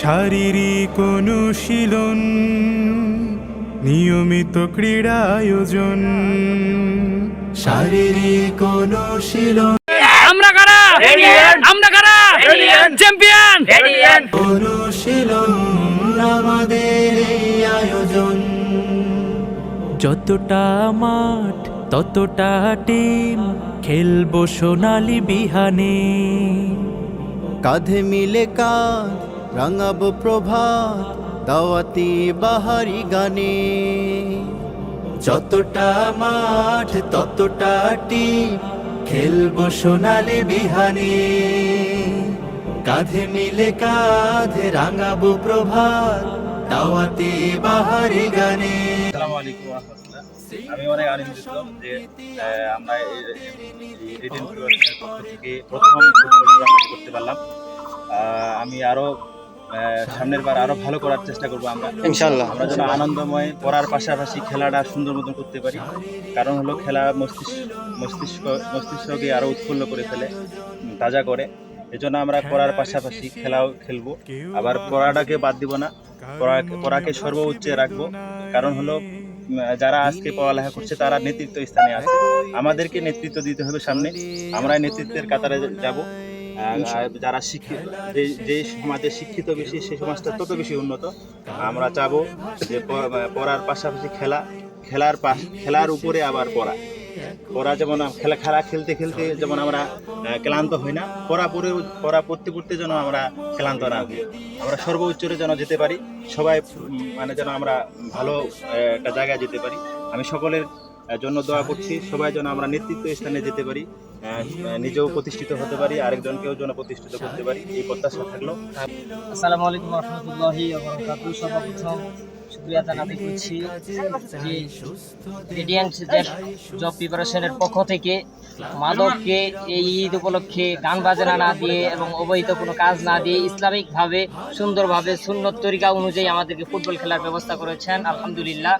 শারীরিক অনুশীলন নিয়মিত ক্রীড়া আয়োজন। শারীরিক অনুশীলন। আমরা কারা? আমরা কারা? চ্যাম্পিয়ন অনুশীলন আমাদের আয়োজন। যতটা মাঠ ততটা টিম খেলব সোনালি বিহানে। কাঁধে মিলে কাঁধ রাঙাবো প্রভাত, দাওয়াতি বাহারি গানে। যতটা মাঠ, ততটা টিম, খেলব সোনালি বিহানে। কাঁধে মিলে কাঁধে রাঙাবো প্রভাত, দাওয়াতি বাহারি গানে। আমি অনেক আনন্দিত যে আমরা প্রথম করতে পারলাম। আমি সামনের বার আরও ভালো করার চেষ্টা করব আমরা। ইনশাল্লাহ আমরা যেন আনন্দময় পড়ার পাশাপাশি খেলাটা সুন্দর মতন করতে পারি। কারণ হলো খেলা মস্তিষ্ক মস্তিষ্ক মস্তিষ্ককে আরও উৎফুল্ল করে ফেলে তাজা করে। এজন্য আমরা পড়ার পাশাপাশি খেলাও খেলব। আবার পড়াটাকে বাদ দিব না। পড়া- পড়াকে সর্বোচ্চে রাখব। কারণ হলো যারা আজকে পড়ালেখা করছে তারা নেতৃত্ব স্থানে আছে। আমাদেরকে নেতৃত্ব দিতে হবে সামনে। আমরা নেতৃত্বের কাতারে যাব। যারা শিক্ষিত, যে সমাজে শিক্ষিত বেশি সেই সমাজটা তত বেশি উন্নত। আমরা চাবো যে পড়ার পাশাপাশি খেলা, খেলার পাশ, খেলার উপরে আবার পড়া। পড়া যেমন খেলা খেলা খেলতে খেলতে যেমন আমরা ক্লান্ত হই না, পড়া পড়ে, পড়া পড়তে পড়তে যেন আমরা ক্লান্ত না হই। আমরা সর্বোচ্চরে যেন যেতে পারি, সবাই মানে যেন আমরা ভালো একটা জায়গায় যেতে পারি। আমি সকলের জন্য দোয়া করছি। সবাই যেন আমরা নেতৃত্ব স্থানে যেতে পারি নিজেও প্রতিষ্ঠিত হতে পারি, আরেকজনকেও যেন প্রতিষ্ঠিত করতে পারি, এই প্রত্যাশা থাকল। আসসালামু আলাইকুম রহমতুল্লাহি সর্বপ্রথম শুক্রিয়া জানাতে করছি যে রেডিয়েন্ট জব প্রিপারেশনের পক্ষ থেকে মাদককে এই ঈদ উপলক্ষে গান বাজনা না দিয়ে এবং অবৈধ কোনো কাজ না দিয়ে ইসলামিকভাবে সুন্দরভাবে সুন্নত তরিকা অনুযায়ী আমাদেরকে ফুটবল খেলার ব্যবস্থা করেছেন। আলহামদুলিল্লাহ।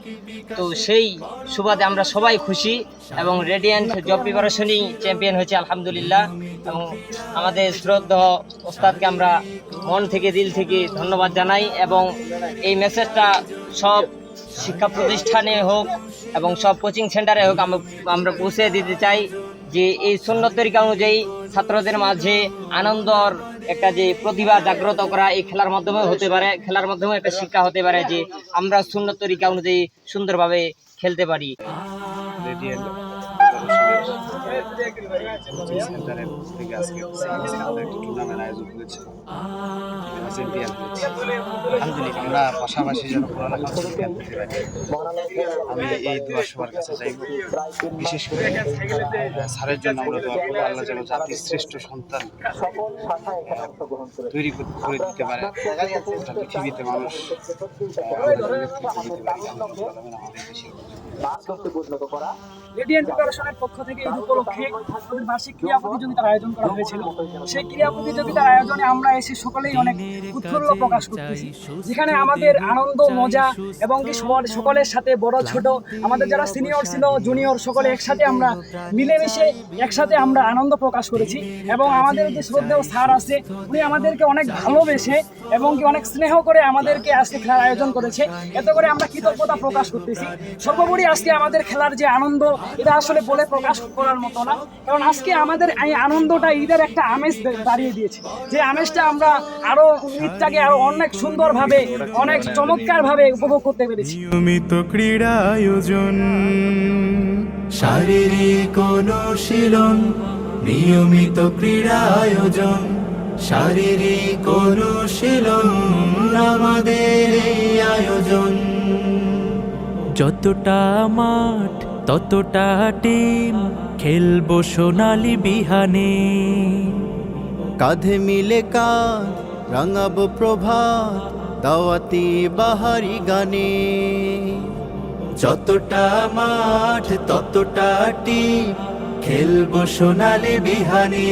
তো সেই সুবাদে আমরা সবাই খুশি এবং রেডিয়েন্ট জব প্রিপারেশনই চ্যাম্পিয়ন হয়েছে আলহামদুলিল্লাহ। এবং আমাদের শ্রদ্ধা ওস্তাদকে আমরা মন থেকে দিল থেকে ধন্যবাদ জানাই এবং এই মেসেজটা সব শিক্ষা প্রতিষ্ঠানে হোক এবং সব কোচিং সেন্টারে হোক, আমরা পৌঁছে দিতে চাই যে এই শূন্য তরিকা অনুযায়ী ছাত্রদের মাঝে আনন্দর একটা যে প্রতিভা জাগ্রত করা এই খেলার মাধ্যমে হতে পারে, খেলার মাধ্যমে একটা শিক্ষা হতে পারে যে আমরা শূন্য তরিকা অনুযায়ী সুন্দরভাবে খেলতে পারি। সেন্টারের থেকে আজকে টুর্নামেন্ট আয়োজন করেছে চ্যাম্পিয়ন হয়েছে আলহামদুলিল্লাহ আমরা পাশাপাশি যেন পড়ালেখা চ্যাম্পিয়ন হতে পারি আমি এই দোয়া সবার কাছে চাইব বিশেষ করে স্যারের জন্য আমরা দোয়া করব আল্লাহ যেন জাতির শ্রেষ্ঠ সন্তান তৈরি করে করে দিতে পারে। গোটা পৃথিবীতে মানুষ আমাদের পক্ষ থেকে এই উপলক্ষে আমাদের বার্ষিক ক্রীড়া প্রতিযোগিতার আয়োজন করা হয়েছিল। সেই ক্রীড়া প্রতিযোগিতার আয়োজনে আমরা এসে সকলেই অনেক উৎফুল্ল প্রকাশ করতেছি। যেখানে আমাদের আনন্দ, মজা এবং কি সকলের সাথে বড়, ছোট, আমাদের যারা সিনিয়র ছিল, জুনিয়র, সকলে একসাথে আমরা মিলেমিশে একসাথে আমরা আনন্দ প্রকাশ করেছি এবং আমাদের যে শ্রদ্ধেয় স্যার আছে, উনি আমাদেরকে অনেক ভালোবেসে এবং কি অনেক স্নেহ করে আমাদেরকে আজকে খেলার আয়োজন করেছে। এতে করে আমরা কৃতজ্ঞতা প্রকাশ করতেছি। সর্বোপরি আজকে আমাদের খেলার যে আনন্দ, এটা আসলে বলে প্রকাশ করার মতো না। কারণ আজকে আমাদের এই আনন্দটা, ঈদের একটা আমেজ দাঁড়িয়ে দিয়েছে। যে আমেজটা আমরা ঈদটাকে অনেক সুন্দরভাবে, অনেক উপভোগ করতে পেরেছি। নিয়মিত ক্রীড়া আয়োজন। শারীরিক অনুশীলন, নিয়মিত ক্রীড়া আয়োজন। শারীরিক অনুশীলন আমাদের আয়োজন। যতটা মাঠ ততটা টিম খেলব সোনালি বিহানে। কাঁধে মিলে কাঁধ, রাঙাবো প্রভাত, দাওয়াতি বাহারি গানে। যতটা মাঠ, ততটা টিম খেলব সোনালি বিহানে।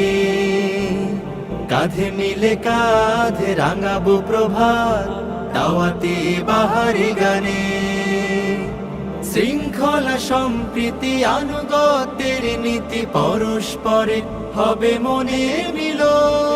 কাঁধে মিলে কাঁধে, রাঙাবো প্রভাত, দাওয়াতে বাহারি গানে। শৃঙ্খলা সম্প্রীতি আনুগত্যের নীতি পরস্পরে হবে মনে মিলন।